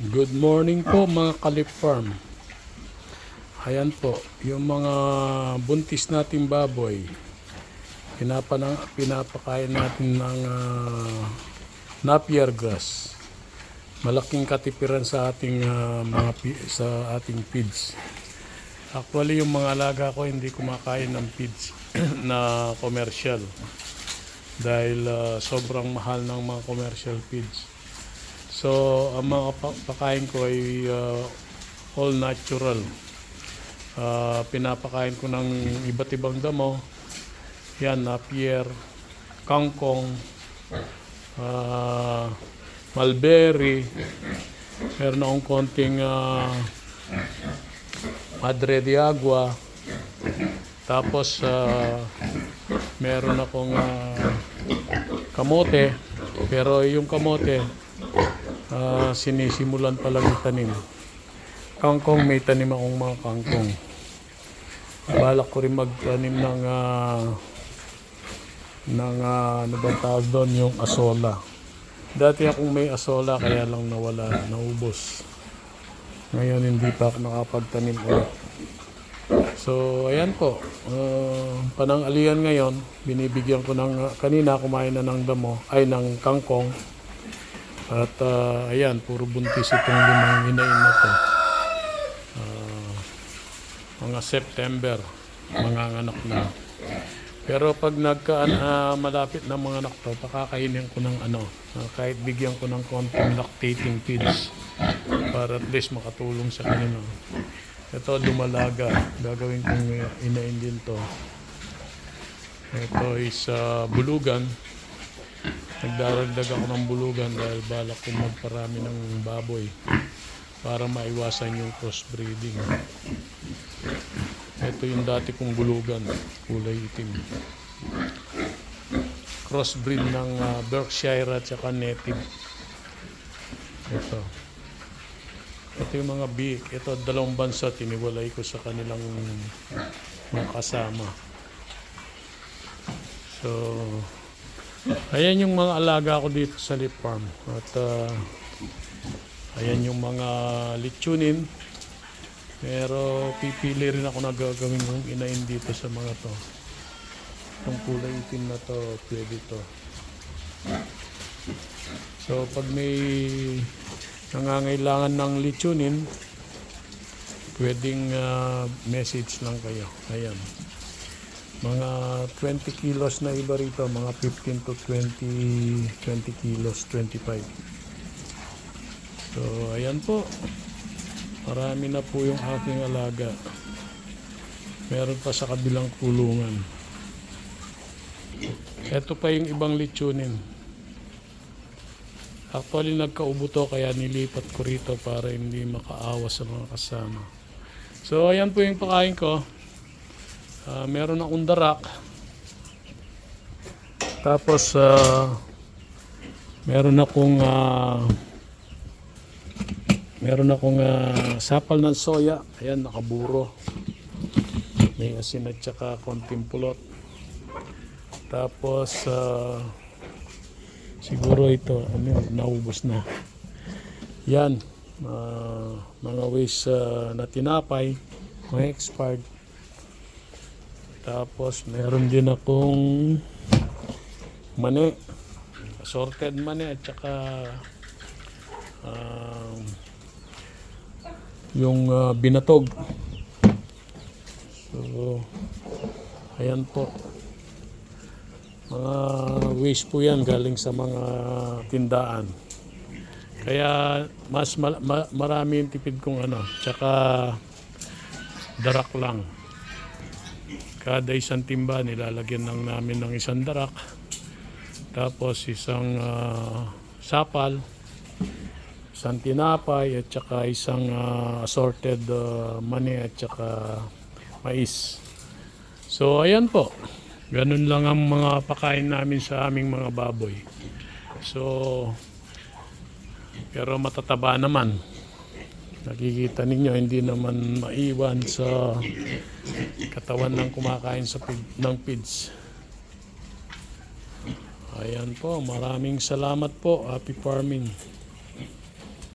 Good morning po mga Kalip Farm. Ayan po, yung mga buntis nating baboy, pinapana, pinapakain natin ng ah, napier grass. Malaking katipiran sa ating ah, mga sa ating feeds. Actually, yung mga alaga ko hindi kumakain ng feeds na commercial dahil ah, sobrang mahal ng mga commercial feeds. So, ang mga pa- pakain ko ay uh, all natural. Uh, pinapakain ko ng iba't ibang damo. Yan, napier, kangkong, uh, mulberry. Meron akong konting uh, madre de agua. Tapos, uh, meron akong uh, kamote. Pero yung kamote, Ah, sinisimulan pa lang itanim. Kangkong, may tanim akong mga kangkong. Balak ko rin magtanim ng ah, ng ah, ano ba tawag doon, yung asola. Dati akong may asola kaya lang nawala, naubos. Ngayon hindi pa ako nakapagtanim ulit. So, ayan po. Uh, panangalian ngayon, binibigyan ko ng, kanina kumain na ng damo, ay ng kangkong. At ah, ayan, puro buntis itong limang inain na to. Ah, mga September, mga anak na. Pero pag nagka ah, malapit na mga anak to, pakakainin ko ng ano, ah, kahit bigyan ko ng konting lactating feeds para at least makatulong sa kanila. Ito, dumalaga. Gagawin kong uh, inain din to. Ito is ah, bulugan. Nagdaragdag ako ng bulugan dahil balak ko magparami ng baboy para maiwasan yung crossbreeding. Ito yung dati kong bulugan, kulay itim. Crossbreed ng ah, Berkshire at saka native. Ito. Ito yung mga big. Ito dalawang bansa tiniwalay ko sa kanilang mga kasama. So, Ayan yung mga alaga ko dito sa Lip Farm. At ah, ayan yung mga litsunin. Pero pipili rin ako na gagawin kong inain dito sa mga to. Itong kulay itim na to, pwede to. So pag may nangangailangan ng litsunin, pwedeng ah, message lang kayo. Ayan mga 20 kilos na iba rito, mga 15 to 20, 20 kilos, 25. So, ayan po. Marami na po yung aking alaga. Meron pa sa kabilang kulungan. Ito pa yung ibang litsunin. Actually, nagkaubo to kaya nilipat ko rito para hindi makaawa sa mga kasama. So, ayan po yung pakain ko. Ah, meron akong darak. Tapos ah, meron akong ah, meron akong ah, sapal ng soya. Ayan, nakaburo. May asin at saka konting pulot. Tapos ah, siguro ito, ano, naubos na. Yan, ah, mga waste ah, na tinapay, mga expired. Tapos meron din akong mani. Assorted mani at saka um, yung ah, binatog. So, ayan po. Mga waste po yan galing sa mga tindaan. Kaya mas ma- ma- marami yung tipid kong ano. Tsaka darak lang. Kada isang timba, nilalagyan lang namin ng isang darak. Tapos isang ah, sapal, isang tinapay, at saka isang ah, assorted ah, mani at saka mais. So, ayan po. Ganun lang ang mga pakain namin sa aming mga baboy. So, pero matataba naman. Nakikita ninyo, hindi naman maiwan sa katawan ng kumakain sa pig, ng pids. Ayan po, maraming salamat po, Happy Farming.